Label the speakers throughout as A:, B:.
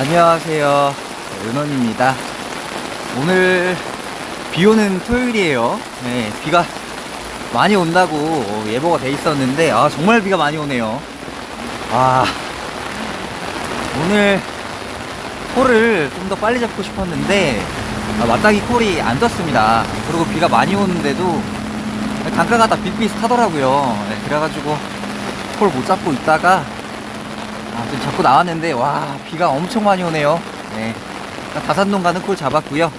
A: 안녕하세요. 은원입니다. 오늘 비 오는 토요일이에요. 네, 비가 많이 온다고 예보가 돼 있었는데, 아, 정말 비가 많이 오네요. 아, 오늘 콜을 좀 더 빨리 잡고 싶었는데, 아, 마땅히 콜이 안 떴습니다. 그리고 비가 많이 오는데도 단가가 다 비슷비슷하더라고요. 네, 그래가지고 콜 못 잡고 있다가 아, 좀 잡고 나왔는데 와 비가 엄청 많이 오네요. 네. 다산동 가는 콜 잡았고요.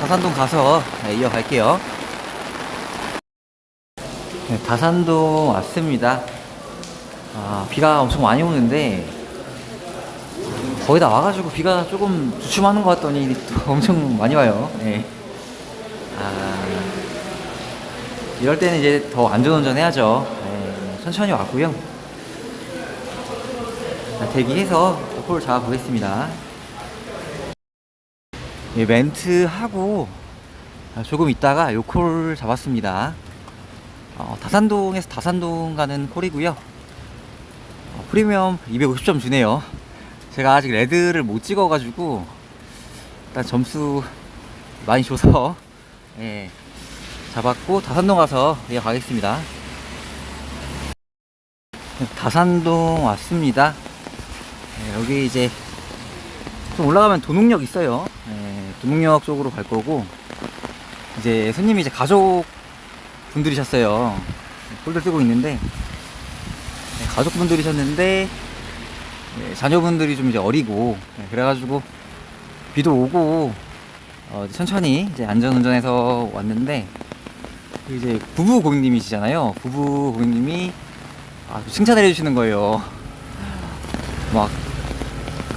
A: 다산동 가서 네, 이어갈게요. 네, 다산동 왔습니다. 아, 비가 엄청 많이 오는데 거의 다 와가지고 비가 조금 주춤하는 것 같더니 또 엄청 많이 와요. 네. 아, 이럴 때는 이제 더 안전운전 해야죠. 네, 천천히 왔고요. 자, 대기해서 콜 잡아보겠습니다. 예, 멘트 하고 아, 조금 있다가 요콜 잡았습니다. 어, 다산동에서 다산동 가는 콜이고요. 어, 프리미엄 250점 주네요. 제가 아직 레드를 못 찍어가지고 일단 점수 많이 줘서 예, 잡았고 다산동 가서 이어 가겠습니다. 다산동 왔습니다. 네, 여기 이제 좀 올라가면 도농역 있어요. 네, 도농역 쪽으로 갈 거고 이제 손님이 이제 가족 분들이셨어요. 폴더 뜨고 있는데 네, 가족 분들이셨는데 네, 자녀분들이 좀 이제 어리고 네, 그래가지고 비도 오고 어, 이제 천천히 이제 안전운전해서 왔는데 그 이제 부부 고객님이시잖아요. 부부 고객님이 아, 칭찬을 해주시는 거예요.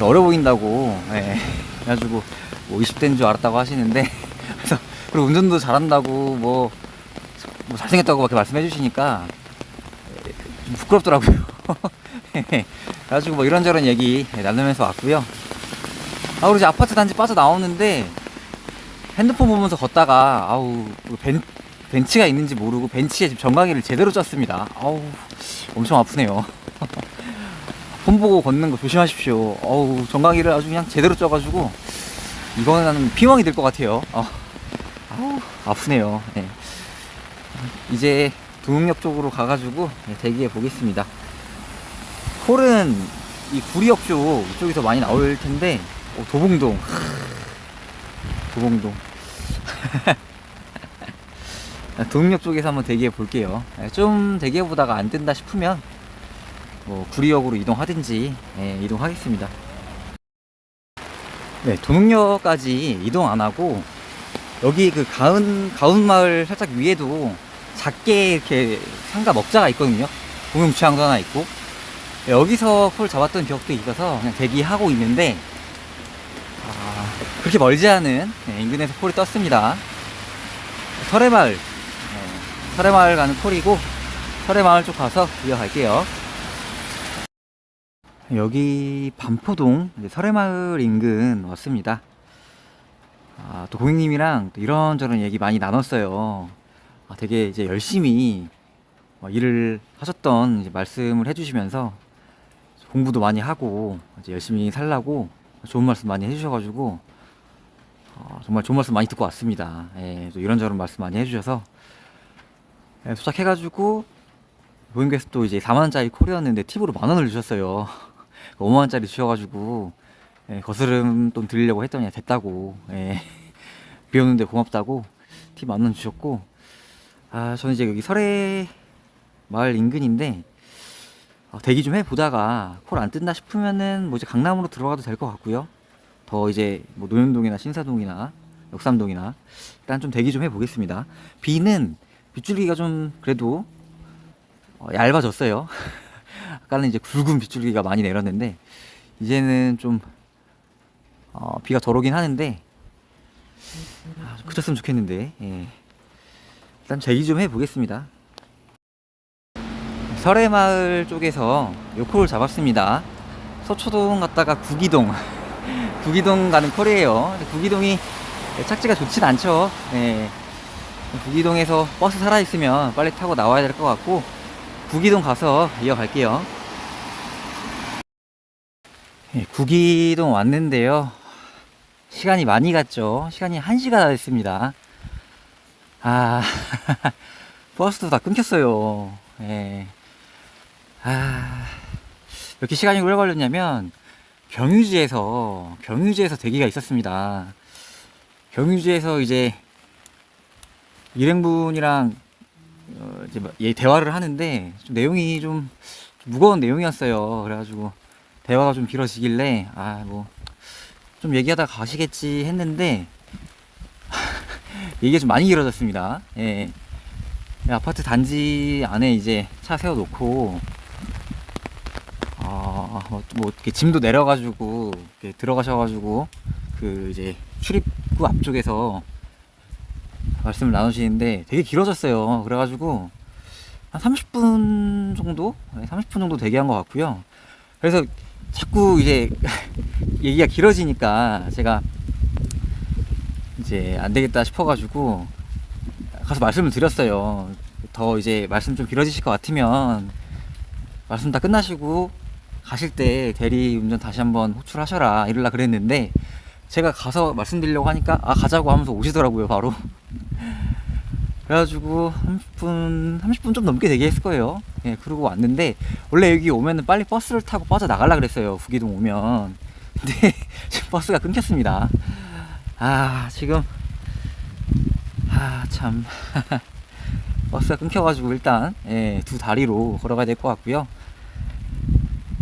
A: 막 어려 보인다고. 예. 그래가지고 뭐 20대인 줄 알았다고 하시는데 그래서 그리고 운전도 잘한다고 뭐, 뭐 잘생겼다고 그렇게 말씀해 주시니까 예, 좀 부끄럽더라고요. 그래가지고 뭐 이런저런 얘기 나누면서 왔고요. 아 우리 이제 아파트 단지 빠져 나오는데 핸드폰 보면서 걷다가 아우 그 벤, 벤치가 있는지 모르고 벤치에 지금 정강이를 제대로 쪘습니다. 아우 엄청 아프네요 폰 보고 걷는 거 조심하십시오. 어우, 정강이를 아주 그냥 제대로 쪄가지고, 이거는 피멍이 될것 같아요. 어, 아우, 아프네요. 네. 이제 동역역 쪽으로 가가지고 네, 대기해 보겠습니다. 홀은 이 구리역 쪽, 이쪽에서 많이 나올 텐데, 오, 도봉동. 도봉동. 동역 쪽에서 한번 대기해 볼게요. 네, 좀 대기해 보다가 안 된다 싶으면 뭐 구리역으로 이동하든지 예, 이동하겠습니다. 네, 도농역까지 이동 안 하고 여기 그 가은 가운 마을 살짝 위에도 작게 이렇게 상가 먹자가 있거든요. 공용주차장도 하나 있고 네, 여기서 콜 잡았던 기억도 있어서 그냥 대기하고 있는데 아, 그렇게 멀지 않은 네, 인근에서 콜이 떴습니다. 설해마을 네, 설해마을 가는 콜이고 설해마을 쪽 가서 이어갈게요. 여기 반포동 설해마을 인근 왔습니다. 아, 또 고객님이랑 또 이런저런 얘기 많이 나눴어요. 아, 되게 이제 열심히 어, 일을 하셨던 말씀을 해주시면서 공부도 많이 하고 열심히 살라고 좋은 말씀 많이 해주셔가지고 어, 정말 좋은 말씀 많이 듣고 왔습니다. 예, 또 이런저런 말씀 많이 해주셔서 예, 도착해가지고 모임께서 또 이제 4만 원짜리 콜이었는데 팁으로 만 원을 주셨어요. 5만 원짜리 주셔가지고 예, 거스름 돈 드리려고 했더니 됐다고. 예, 비 오는데 고맙다고 팁 만 원 주셨고. 아 저는 이제 여기 설해 마을 인근인데 어, 대기 좀 해보다가 콜 안 뜬다 싶으면은 뭐 이제 강남으로 들어가도 될 것 같고요. 더 이제 뭐 노현동이나 신사동이나 역삼동이나 일단 좀 대기 좀 해보겠습니다. 비는 빗줄기가 좀 그래도 어, 얇아졌어요 아까는 이제 굵은 빗줄기가 많이 내렸는데 이제는 좀 어, 비가 덜 오긴 하는데 아, 좀 그쳤으면 좋겠는데 예. 일단 제기 좀 해보겠습니다 설해마을 쪽에서 요콜을 잡았습니다 서초동 갔다가 구기동 구기동 가는 콜이에요 구기동이 착지가 좋진 않죠 예. 구기동에서 버스 살아있으면 빨리 타고 나와야 될 것 같고 구기동 가서 이어갈게요. 예, 구기동 왔는데요. 시간이 많이 갔죠. 시간이 1시가 다 됐습니다. 아, 버스도 다 끊겼어요. 예. 아, 이렇게 시간이 오래 걸렸냐면, 경유지에서, 경유지에서 대기가 있었습니다. 경유지에서 이제, 일행분이랑, 어, 이제 막얘 대화를 하는데, 좀 내용이 좀 무거운 내용이었어요. 그래가지고, 대화가 좀 길어지길래, 아, 뭐, 좀 얘기하다 가시겠지 했는데, 얘기가 좀 많이 길어졌습니다. 예. 아파트 단지 안에 이제 차 세워놓고, 아, 뭐, 짐도 내려가지고, 이렇게 들어가셔가지고, 그 이제 출입구 앞쪽에서 말씀을 나누시는데 되게 길어졌어요. 그래가지고, 한 30분 정도? 네, 30분 정도 대기한 것 같고요. 그래서 자꾸 이제 얘기가 길어지니까 제가 이제 안 되겠다 싶어가지고 가서 말씀을 드렸어요. 더 이제 말씀 좀 길어지실 것 같으면 말씀 다 끝나시고 가실 때 대리 운전 다시 한번 호출하셔라 이럴라 그랬는데 제가 가서 말씀드리려고 하니까 아 가자고 하면서 오시더라고요 바로 그래가지고 30분 30분 좀 넘게 대기했을 거예요. 예 그러고 왔는데 원래 여기 오면은 빨리 버스를 타고 빠져 나가려 그랬어요 구기동 오면. 근데 지금 버스가 끊겼습니다. 아 지금. 아 참. 버스가 끊겨가지고 일단 예, 두 다리로 걸어가야 될 것 같고요.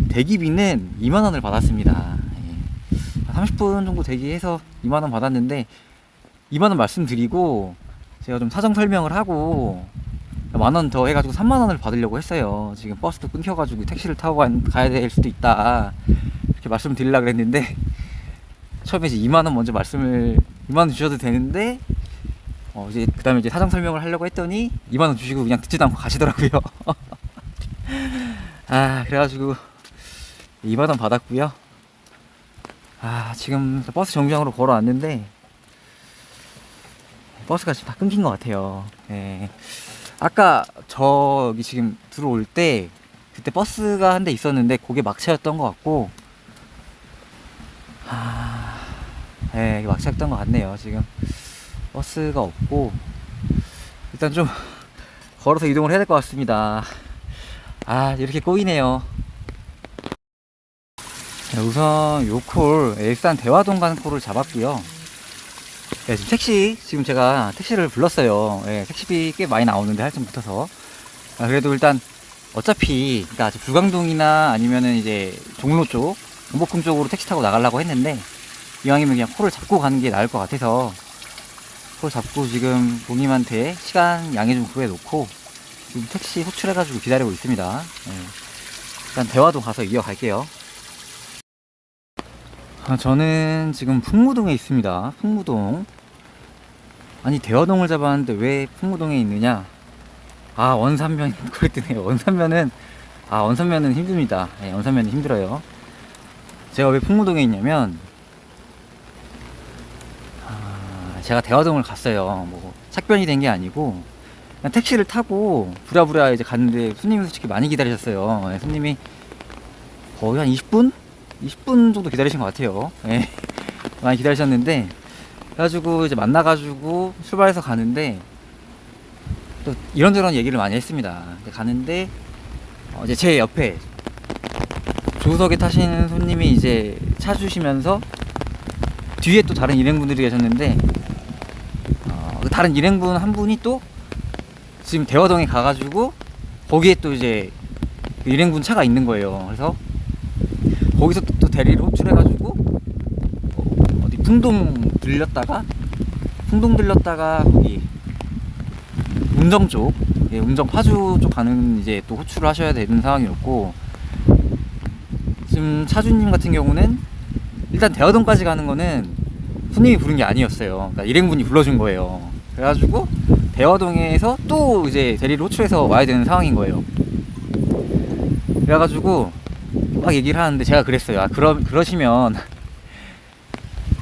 A: 대기비는 2만 원을 받았습니다. 예. 30분 정도 대기해서 2만 원 받았는데 2만 원 말씀드리고 제가 좀 사정 설명을 하고 만 원 더 해가지고 3만 원을 받으려고 했어요. 지금 버스도 끊겨가지고 택시를 타고 간- 가야 될 수도 있다 이렇게 말씀드리려고 그랬는데 처음에 이제 2만 원 먼저 말씀을 2만 원 주셔도 되는데 어 이제 그다음에 이제 사정 설명을 하려고 했더니 2만 원 주시고 그냥 듣지도 않고 가시더라고요. 아 그래가지고 2만 원 받았고요. 아 지금 버스 정류장으로 걸어왔는데 버스가 지금 다 끊긴 것 같아요. 예. 아까 저기 지금 들어올 때 그때 버스가 한 대 있었는데 그게 막차였던 것 같고 아, 예, 막차였던 것 같네요. 지금 버스가 없고 일단 좀 걸어서 이동을 해야 될 것 같습니다. 아 이렇게 꼬이네요. 자, 우선 요콜 일산 대화동 가는 콜을 잡았고요. 네, 지금 택시 지금 제가 택시를 불렀어요. 예, 택시비 꽤 많이 나오는데 할증 붙어서. 아, 그래도 일단 어차피 그러니까 불광동이나 아니면은 이제 종로 쪽, 경복궁 쪽으로 택시 타고 나가려고 했는데 이왕이면 그냥 콜을 잡고 가는 게 나을 것 같아서 콜 잡고 지금 고객님한테 시간 양해 좀 구해놓고 지금 택시 호출해가지고 기다리고 있습니다. 예. 일단 대화동 가서 이어갈게요. 아, 저는 지금 풍무동에 있습니다. 풍무동. 아니, 대화동을 잡았는데 왜 풍무동에 있느냐? 아, 원산면, 그랬더네요. 원산면은, 아, 원산면은 힘듭니다. 예, 원산면은 힘들어요. 제가 왜 풍무동에 있냐면, 아, 제가 대화동을 갔어요. 뭐, 착변이 된 게 아니고, 택시를 타고 부랴부랴 이제 갔는데 손님이 솔직히 많이 기다리셨어요. 예, 손님이 거의 한 20분? 20분 정도 기다리신 것 같아요. 예. 많이 기다리셨는데, 그래가지고 이제 만나가지고 출발해서 가는데, 또 이런저런 얘기를 많이 했습니다. 가는데, 어, 이제 제 옆에 조수석에 타시는 손님이 이제 차 주시면서, 뒤에 또 다른 일행분들이 계셨는데, 어, 그 다른 일행분 한 분이 또 지금 대화동에 가가지고, 거기에 또 이제 그 일행분 차가 있는 거예요. 그래서 거기서 또, 또 대리를 호출해가지고 어, 어디 풍동 들렸다가 풍동 들렸다가 거기 운정 쪽, 예, 운정 파주 쪽 가는 이제 또 호출을 하셔야 되는 상황이었고 지금 차주님 같은 경우는 일단 대화동까지 가는 거는 손님이 부른 게 아니었어요. 그러니까 일행분이 불러준 거예요. 그래가지고 대화동에서 또 이제 대리를 호출해서 와야 되는 상황인 거예요. 그래가지고 막 얘기를 하는데 제가 그랬어요. 아, 그러, 그러시면,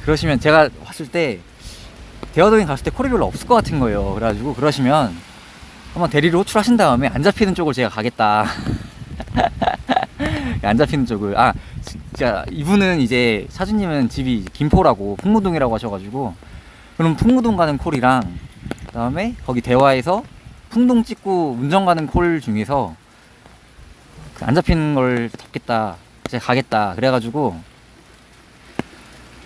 A: 그러시면 제가 봤을 때, 대화동에 갔을 때 콜이 별로 없을 것 같은 거예요. 그래가지고 그러시면, 한번 대리를 호출하신 다음에 안 잡히는 쪽을 제가 가겠다. 안 잡히는 쪽을. 아, 지- 자, 이분은 이제 사주님은 집이 김포라고 풍무동이라고 하셔가지고 그럼 풍무동 가는 콜이랑 그 다음에 거기 대화에서 풍동 찍고 운전 가는 콜 중에서 그 안 잡히는 걸 잡겠다 이제 가겠다 그래가지고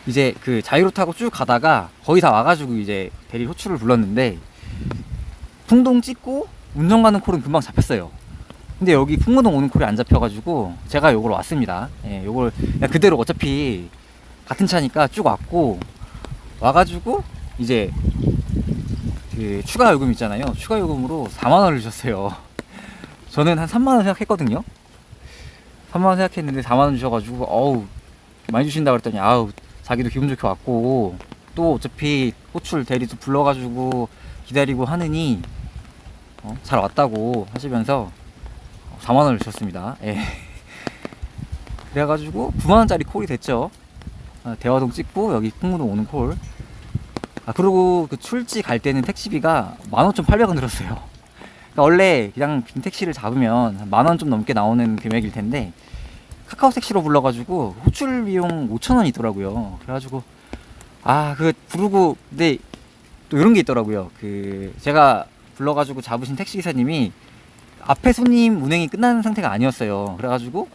A: 이제 그 자유로 타고 쭉 가다가 거의 다 와가지고 이제 대리 호출을 불렀는데 풍동 찍고 운전 가는 콜은 금방 잡혔어요. 근데 여기 풍무동 오는 콜이 안 잡혀가지고 제가 요걸 왔습니다. 예, 요걸 그대로 어차피 같은 차니까 쭉 왔고 와가지고 이제 그 추가 요금 있잖아요. 추가 요금으로 4만 원을 주셨어요. 저는 한 3만 원 생각했거든요. 3만 원 생각했는데 4만 원 주셔가지고 어우 많이 주신다 그랬더니 아우 자기도 기분 좋게 왔고 또 어차피 호출 대리도 불러가지고 기다리고 하느니 어, 잘 왔다고 하시면서 4만 원을 주셨습니다. 예. 그래가지고 9만 원짜리 콜이 됐죠. 아, 대화동 찍고 여기 풍무동 오는 콜. 아 그리고 그 출지 갈 때는 택시비가 15,800원 들었어요. 그러니까 원래 그냥 빈 택시를 잡으면 만 원 좀 넘게 나오는 금액일 텐데 카카오 택시로 불러가지고 호출 비용 5천 원이 있더라고요. 그래가지고 아 그 부르고 근데 또 이런 게 있더라고요. 그 제가 불러가지고 잡으신 택시 기사님이 앞에 손님 운행이 끝나는 상태가 아니었어요. 그래가지고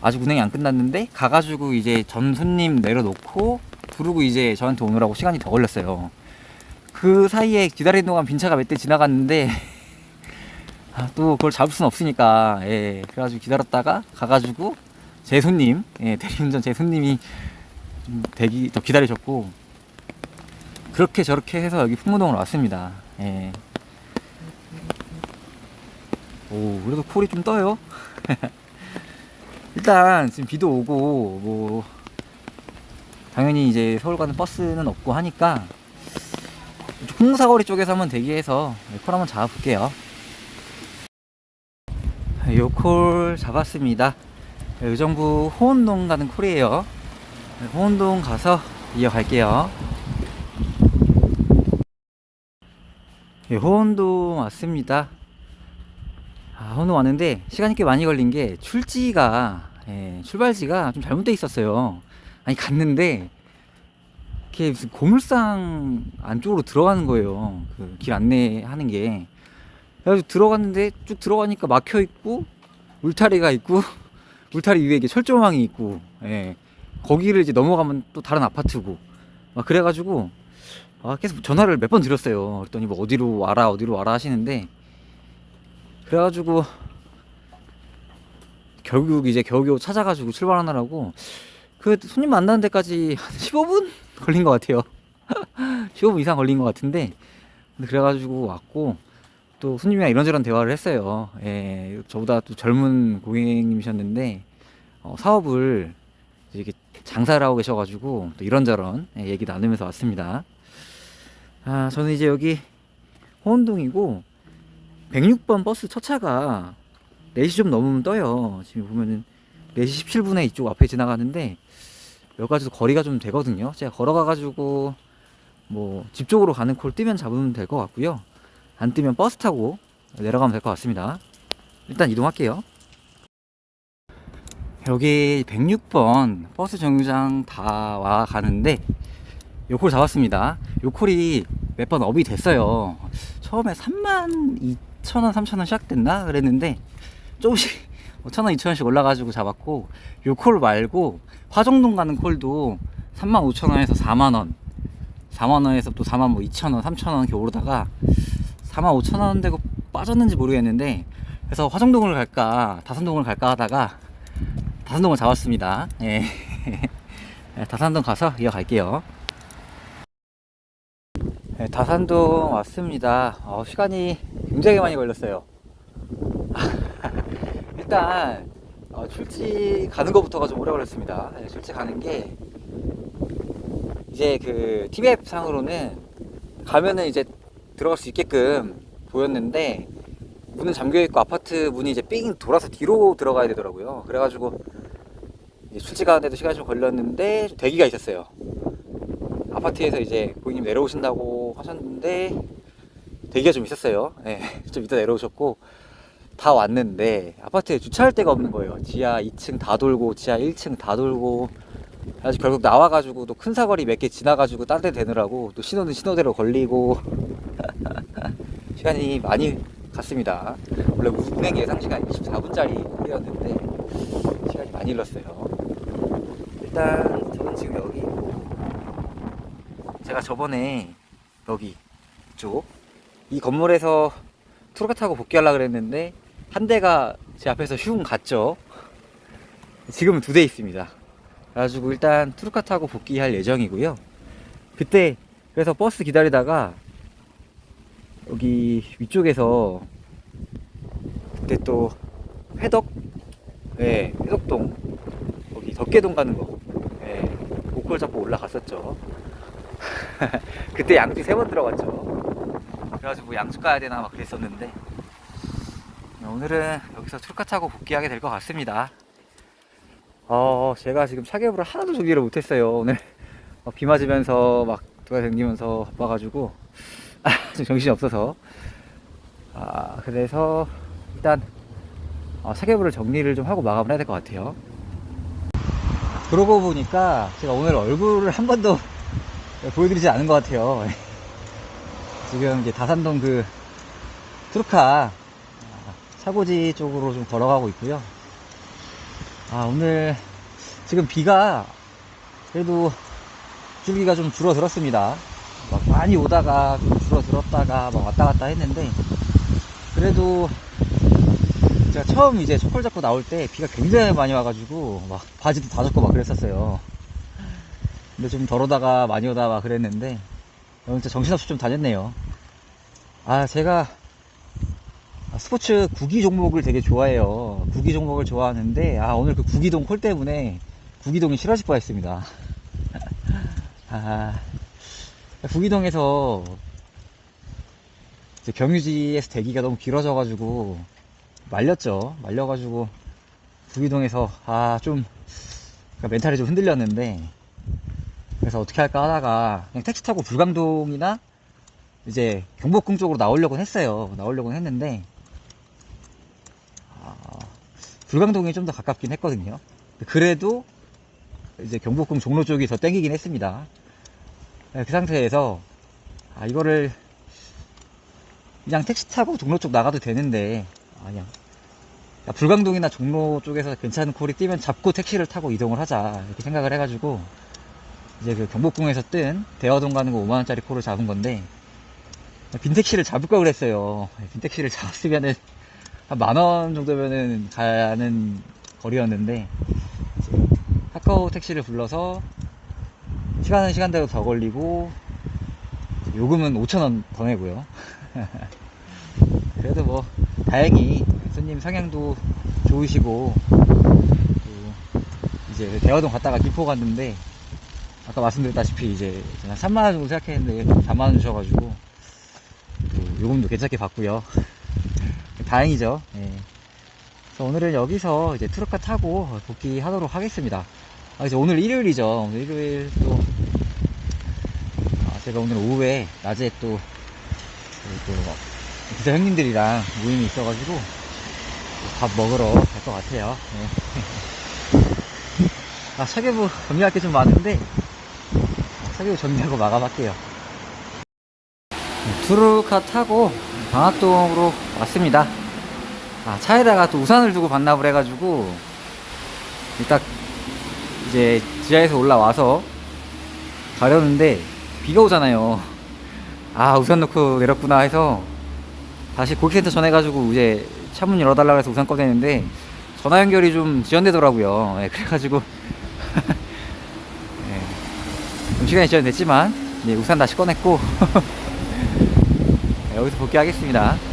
A: 아직 운행이 안 끝났는데 가가지고 이제 전 손님 내려놓고 부르고 이제 저한테 오느라고 시간이 더 걸렸어요. 그 사이에 기다리는 동안 빈 차가 몇 대 지나갔는데 아, 또 그걸 잡을 수는 없으니까 예 그래가지고 기다렸다가 가가지고 제 손님 예 대리운전 제 손님이 좀 대기 더 기다리셨고 그렇게 저렇게 해서 여기 풍무동으로 왔습니다. 예. 오 그래도 콜이 좀 떠요? 일단 지금 비도 오고 뭐 당연히 이제 서울 가는 버스는 없고 하니까 홍사거리 쪽에서 한번 대기해서 콜 한번 잡아볼게요 요콜 잡았습니다. 의정부 호원동 가는 콜이에요. 호원동 가서 이어갈게요. 예, 호원동 왔습니다. 아, 호원동 왔는데 시간이 꽤 많이 걸린 게 출지가 예, 출발지가 좀 잘못돼 있었어요. 아니 갔는데 이렇게 무슨 고물상 안쪽으로 들어가는 거예요. 그 길 안내하는 게. 그래서 들어갔는데 쭉 들어가니까 막혀 있고 울타리가 있고 울타리 위에 이게 철조망이 있고 예. 거기를 이제 넘어가면 또 다른 아파트고 막 그래가지고 아, 계속 전화를 몇 번 드렸어요. 그랬더니 뭐 어디로 와라 어디로 와라 하시는데 그래가지고 결국 이제 겨우겨우 찾아가지고 출발하느라고 그 손님 만나는 데까지 한 15분 걸린 것 같아요. 15분 이상 걸린 것 같은데 그래가지고 왔고 또 손님이랑 이런저런 대화를 했어요. 예, 저보다 또 젊은 고객님이셨는데 어, 사업을 이렇게 장사를 하고 계셔가지고 또 이런저런 예, 얘기 나누면서 왔습니다. 아, 저는 이제 여기 호원동이고 106번 버스 첫 차가 4시 좀 넘으면 떠요. 지금 보면은 4시 17분에 이쪽 앞에 지나가는데 여기까지도 거리가 좀 되거든요. 제가 걸어가가지고 뭐 집 쪽으로 가는 콜 뛰면 잡으면 될 것 같고요. 안 뜨면 버스 타고 내려가면 될 것 같습니다. 일단 이동할게요. 여기 106번 버스 정류장 다 와 가는데 요콜 잡았습니다. 요 콜이 몇 번 업이 됐어요. 처음에 3만 2천원, 3천원 시작됐나? 그랬는데 조금씩 5천원, 2천원씩 올라가지고 잡았고 요콜 말고 화정동 가는 콜도 3만 5천원에서 4만원 4만원에서 또 4만 뭐 2천원, 3천원 이렇게 오르다가 4만 5천 원 되고 빠졌는지 모르겠는데 그래서 화정동을 갈까 다산동을 갈까 하다가 다산동을 잡았습니다. 예. 예, 다산동 가서 이어갈게요. 예, 다산동 왔습니다. 어, 시간이 굉장히 많이 걸렸어요. 일단 어, 출지 가는 것부터가 좀 오래 걸렸습니다. 예, 출지 가는 게 이제 그 티맵 상으로는 가면은 이제 들어갈 수 있게끔 보였는데 문은 잠겨 있고 아파트 문이 이제 삥 돌아서 뒤로 들어가야 되더라고요. 그래가지고 이제 출직하는데도 시간이 좀 걸렸는데 좀 대기가 있었어요. 아파트에서 이제 고객님 내려오신다고 하셨는데 대기가 좀 있었어요. 네, 좀 이따 내려오셨고 다 왔는데 아파트에 주차할 데가 없는 거예요. 지하 2층 다 돌고 지하 1층 다 돌고 아주 결국 나와가지고 또 큰 사거리 몇 개 지나가지고 딴 데 되느라고 또 신호는 신호대로 걸리고 시간이 많이 갔습니다. 원래 운행 예상 시간 24분짜리였는데 시간이 많이 흘렀어요. 일단 저는 지금 여기 있고 제가 저번에 여기 이쪽 이 건물에서 트로카 타고 복귀하려고 그랬는데 한 대가 제 앞에서 슝 갔죠. 지금은 두 대 있습니다. 그래가지고 일단 트루카 타고 복귀할 예정이고요. 그때 그래서 버스 기다리다가 여기 위쪽에서 그때 또 회덕 네 회덕동 거기 덕계동 가는 거 네, 목걸 잡고 올라갔었죠. 그때 양주 세 번 들어갔죠. 그래가지고 양주 가야 되나 막 그랬었는데 오늘은 여기서 트루카 타고 복귀하게 될 것 같습니다. 어, 제가 지금 차계부를 하나도 정리를 못했어요. 오늘 어, 비 맞으면서 막 돌아다니면서 바빠가지고 아, 좀 정신이 없어서 아, 그래서 일단 어, 차계부를 정리를 좀 하고 마감을 해야 될 것 같아요. 그러고 보니까 제가 오늘 얼굴을 한 번도 보여드리지 않은 것 같아요. 지금 이제 다산동 그 트루카 아, 차고지 쪽으로 좀 걸어가고 있고요. 아, 오늘 지금 비가 그래도 줄기가 좀 줄어들었습니다. 막 많이 오다가 들었다가 막 왔다 갔다 했는데 그래도 제가 처음 이제 초콜 잡고 나올 때 비가 굉장히 많이 와가지고 막 바지도 다 젖고 막 그랬었어요. 근데 좀 덜 오다가 많이 오다가 막 그랬는데 진짜 정신없이 좀 다녔네요. 아, 제가 아, 스포츠 구기 종목을 되게 좋아해요. 구기 종목을 좋아하는데, 아, 오늘 그 구기동 콜 때문에 구기동이 싫어질 뻔 했습니다. 아, 구기동에서 이제 경유지에서 대기가 너무 길어져가지고 말렸죠. 말려가지고 구기동에서, 아, 좀, 그러니까 멘탈이 좀 흔들렸는데, 그래서 어떻게 할까 하다가 그냥 택시 타고 불광동이나 이제 경복궁 쪽으로 나오려고 했어요. 나오려고 했는데, 아, 불광동이 좀 더 가깝긴 했거든요. 그래도 이제 경복궁 종로 쪽이 더 땡기긴 했습니다. 네, 그 상태에서 아, 이거를 그냥 택시 타고 종로 쪽 나가도 되는데 아, 그냥 야, 불광동이나 종로 쪽에서 괜찮은 콜이 뛰면 잡고 택시를 타고 이동을 하자 이렇게 생각을 해가지고 이제 그 경복궁에서 뜬 대화동 가는 거 5만원짜리 콜을 잡은 건데 빈택시를 잡을 걸 그랬어요. 빈택시를 잡았으면은 한 만원 정도면은 가는 거리였는데 카카오 택시를 불러서 시간은 시간대로 더 걸리고 요금은 5천 원 더 내고요. 그래도 뭐 다행히 손님 성향도 좋으시고 또 이제 대화동 갔다가 기포 갔는데 아까 말씀드렸다시피 이제 한 3만 원 정도 생각했는데 4만 원 주셔가지고 또 요금도 괜찮게 받고요. 다행이죠. 예. 그래서 오늘은 여기서 이제 트럭카 타고 복귀하도록 하겠습니다. 아, 이제 오늘 일요일이죠. 오늘 일요일 또 아, 제가 오늘 오후에 낮에 또, 그, 또 기사 형님들이랑 모임이 있어가지고 밥 먹으러 갈 것 같아요. 네. 아, 사계부 정리할 게 좀 많은데 사계부 정리하고 마감할게요. 투르카 타고 방학동으로 왔습니다. 아, 차에다가 또 우산을 두고 반납을 해가지고 딱 이제 지하에서 올라와서 가려는데 비가 오잖아요. 아 우산 놓고 내렸구나 해서 다시 고객센터 전해가지고 이제 차문 열어달라고 해서 우산 꺼내는데 전화 연결이 좀 지연되더라고요. 예, 그래가지고 예, 좀 시간이 지연됐지만 예, 우산 다시 꺼냈고 예, 여기서 복귀하겠습니다.